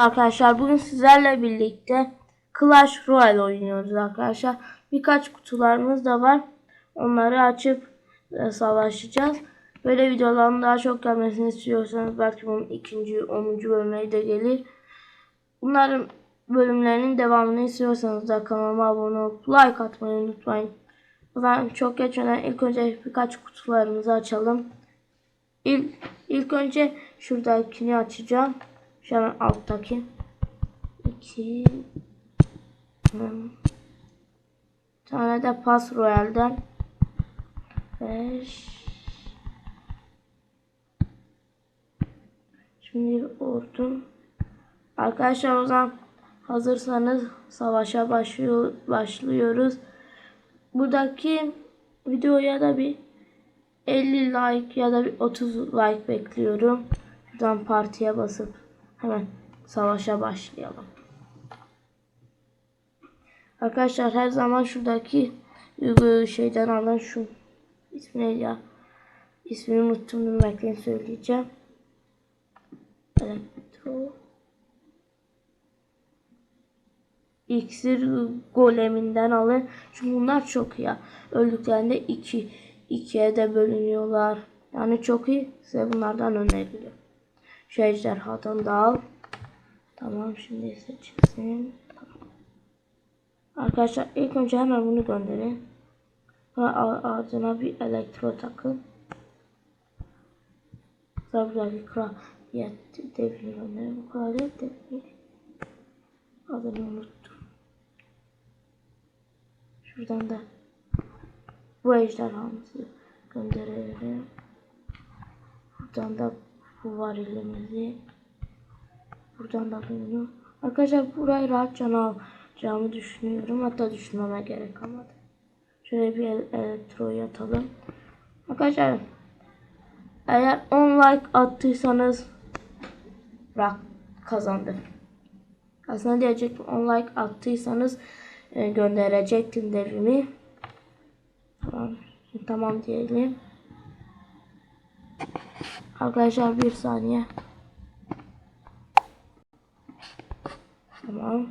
Arkadaşlar bugün sizlerle birlikte Clash Royale oynuyoruz arkadaşlar. Birkaç kutularımız da var. Onları açıp e, savaşacağız. Böyle videoların daha çok gelmesini istiyorsanız belki bunun ikinci, onuncu bölümleri de gelir. Bunların bölümlerinin devamını istiyorsanız da kanalıma abone olup like atmayı unutmayın. Ben çok geçmeden ilk önce birkaç kutularımızı açalım. İlk, ilk önce şuradakini açacağım. Şu an alttaki. 2 tane de pas royalden 5 Şimdi ordum. Arkadaşlar o zaman hazırsanız savaşa başlıyor, başlıyoruz. Buradaki videoya da bir 50 like ya da bir 30 like bekliyorum. Şuradan partiye basıp hemen savaşa başlayalım. Arkadaşlar her zaman şuradaki ıı, şeyden alın şu ismi ya? İsmini unuttum dur söyleyeceğim. Elektro İksir goleminden alın. Çünkü bunlar çok iyi. Öldüklerinde iki, ikiye de bölünüyorlar. Yani çok iyi. Size bunlardan öneriyorum. Şu ejderhadan da al. Tamam şimdi seçilsin. Tamam. Arkadaşlar ilk önce hemen bunu gönderin. Ardına bir elektro takın. Sonra bir kraliyet devrini gönderin. Bu kraliyet devrini. Adını unuttum. Şuradan da bu ejderhamızı gönderelim. Buradan da bu var elimizi. Buradan da bunu. Arkadaşlar burayı rahatça alacağımı düşünüyorum. Hatta düşünmeme gerek kalmadı. Şöyle bir elektroyu atalım. Arkadaşlar eğer 10 like attıysanız rak kazandı. Aslında diyecektim 10 like attıysanız e, gönderecektim devimi. Tamam. Tamam diyelim. Arkadaşlar bir saniye. Tamam.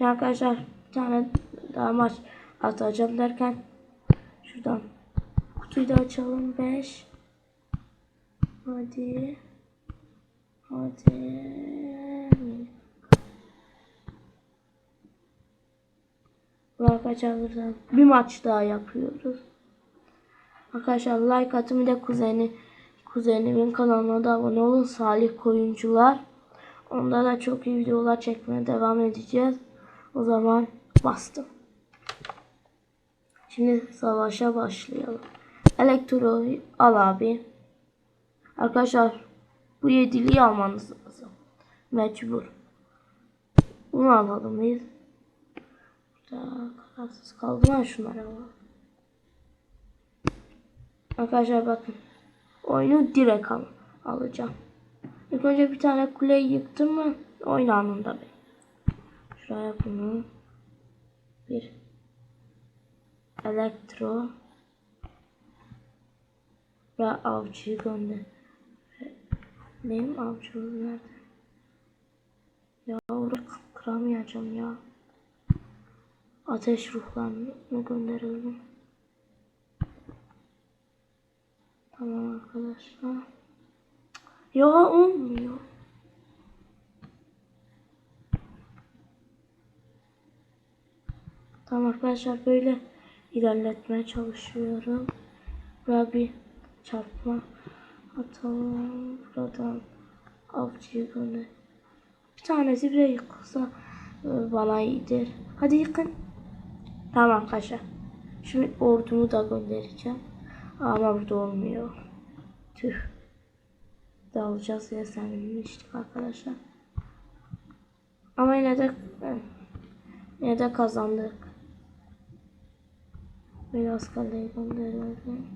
Ya arkadaşlar bir tane daha maç atacağım derken şuradan kutuyu da açalım 5 Hadi Hadi Arkadaşlar bir maç daha yapıyoruz. Arkadaşlar like atın bir de kuzeni kuzenimin kanalına da abone olun. Salih Koyuncular. Onda da çok iyi videolar çekmeye devam edeceğiz. O zaman bastım. Şimdi savaşa başlayalım. Elektroyu al abi. Arkadaşlar bu yediliği almanız lazım. Mecbur. Bunu alalım biz. Burada kararsız kaldım ha şunlara bak. Arkadaşlar bakın. Oyunu direkt al alacağım. İlk önce bir tane kuleyi yıktım mı oyun anında ben. Şuraya bunu bir elektro ve avcıyı gönder. Benim avcım nerede? Ya orada kıramayacağım ya. Ateş ruhlarını gönderelim. Tamam arkadaşlar. Ya olmuyor. Tamam arkadaşlar böyle ilerletmeye çalışıyorum. Buraya bir çarpma atalım. Buradan avcıyı gönder. Bir tanesi bile yıkılsa e, bana iyidir. Hadi yıkın. Tamam arkadaşlar. Şimdi ordumu da göndereceğim. Ama burada olmuyor. Tüh. Dalacağız diye sevinmiştik arkadaşlar. Ama yine de yine de kazandık. Biraz kaleyi gönderelim.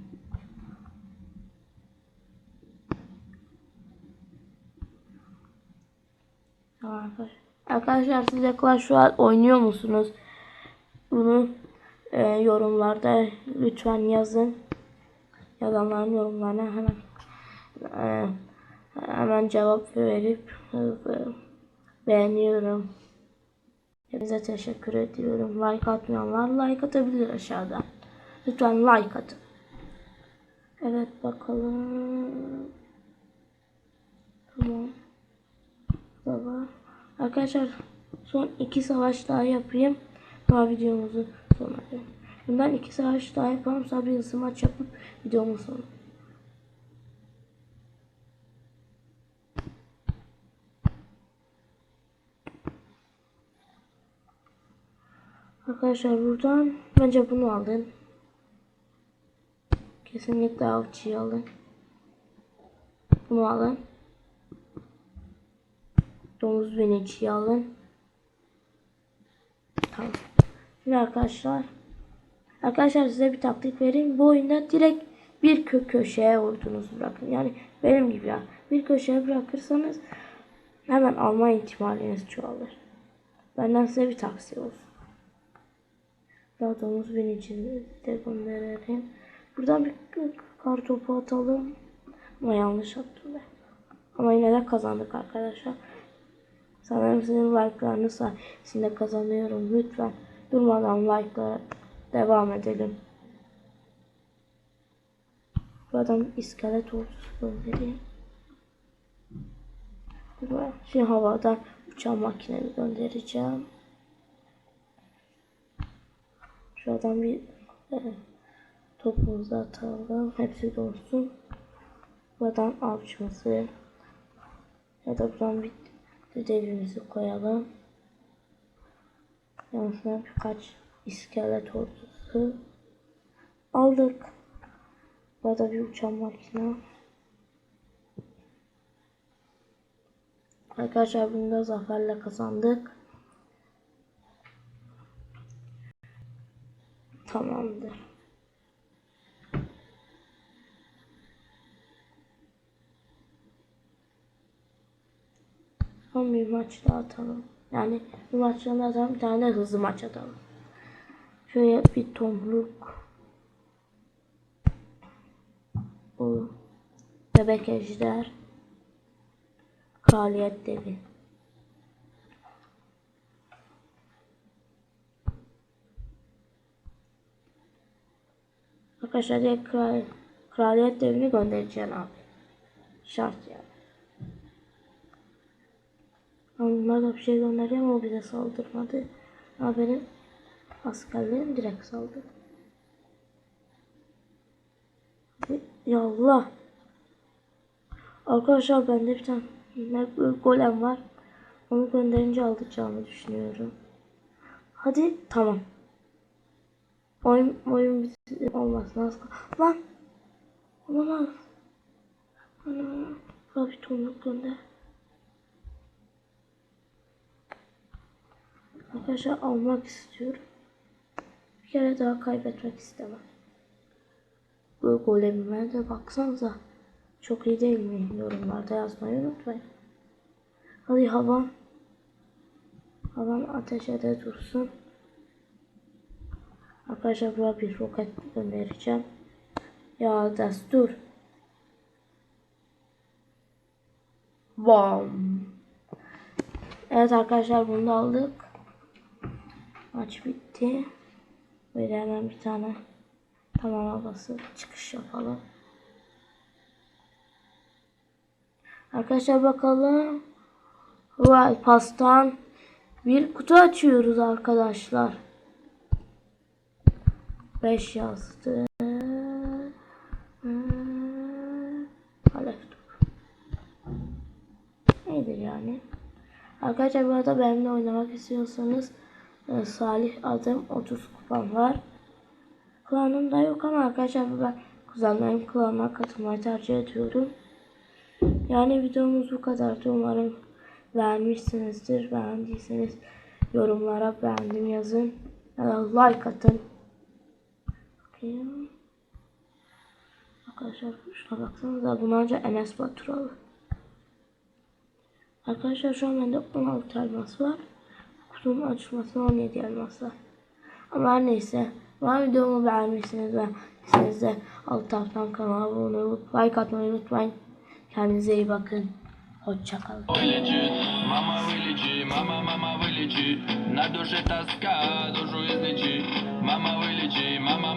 Tamam arkadaşlar. Arkadaşlar siz de Clash Royale oynuyor musunuz? Bunu e, yorumlarda lütfen yazın. Yazanların yorumlarına hemen e, hemen cevap verip e, beğeniyorum. Hepinize teşekkür ediyorum. Like atmayanlar like atabilir aşağıda. Lütfen like atın. Evet bakalım. Tamam. Var. Arkadaşlar son iki savaş daha yapayım. Daha videomuzu sonlandırayım. Bundan iki savaş daha yapalım. Bir hızlı maç yapıp videomu sonu. Arkadaşlar buradan bence bunu alın. Kesinlikle avcıyı alın. Bunu alın. Domuz biniciyi alın. Tamam. Şimdi arkadaşlar. Arkadaşlar size bir taktik vereyim. Bu oyunda direkt bir kö köşeye vurdunuz bırakın. Yani benim gibi ya. Bir köşeye bırakırsanız hemen alma ihtimaliniz çoğalır. Benden size bir tavsiye olsun. Daha domuz binicini de gönderelim. Buradan bir kar topu atalım. Ama yanlış attım ben. Ama yine de kazandık arkadaşlar. Sanırım sizin like'larınız sayesinde kazanıyorum. Lütfen durmadan like'la devam edelim. Buradan iskelet göndereyim. Burada Şimdi havadan uçan makinemi göndereceğim. Şuradan bir e, topumuzu atalım. Hepsi dolsun. Buradan avcımızı ya da buradan bir devimizi koyalım. Yanısına birkaç iskelet ordusu aldık. Burada bir uçan makine. Arkadaşlar bunu da zaferle kazandık. Tamamdır. Son bir maç daha atalım. Yani bir maçtan atalım bir tane hızlı maç atalım. Şöyle bir tomruk. Bu bebek ejder. Kraliyet devi. Arkadaşlar direkt kral, kraliyet devini göndereceğim abi. Şart yani. Onlar da bir şey gönderiyor ama o bize saldırmadı. Ama benim askerlerim direkt saldırdı. Ya Allah. Arkadaşlar bende bir tane golem var. Onu gönderince alacağımı düşünüyorum. Hadi tamam. Oyun, oyun bizi olmasın az kal- Lan. Olamaz. Ana. Bir tonluk gönder. Arkadaşlar almak istiyorum. Bir kere daha kaybetmek istemem. Bu golemime de baksanıza. Çok iyi değil mi? Yorumlarda yazmayı unutmayın. Hadi havan. Havan ateşe de dursun. Arkadaşlar buraya bir roket göndereceğim. Ya destur. Bam. Evet arkadaşlar bunu da aldık. Maç bitti. Böyle hemen bir tane tamam basıp çıkış yapalım. Arkadaşlar bakalım. Royal Pass'tan bir kutu açıyoruz arkadaşlar. 5 yazdı. Hmm, Alef top. Nedir yani? Arkadaşlar bu arada benimle oynamak istiyorsanız e, Salih adım 30 kupam var. Klanım da yok ama arkadaşlar ben kuzenlerim klanına katılmayı tercih ediyorum. Yani videomuz bu kadardı. Umarım beğenmişsinizdir. Beğendiyseniz yorumlara beğendim yazın. Ya da like atın. Bakayım. Arkadaşlar şuna baksanıza bunlarca Enes Baturalı. Arkadaşlar şu an bende 16 elmas var Kutunun açılmasına 17 elmas var. Ama her neyse. Ben videomu beğenmişsiniz ve siz de alt taraftan kanala abone olup like atmayı unutmayın. Kendinize iyi bakın. Hoşçakalın. religion, mama religion. Мама, мама, вылечи, на душе тоска, душу излечи. Мама, вылечи, мама.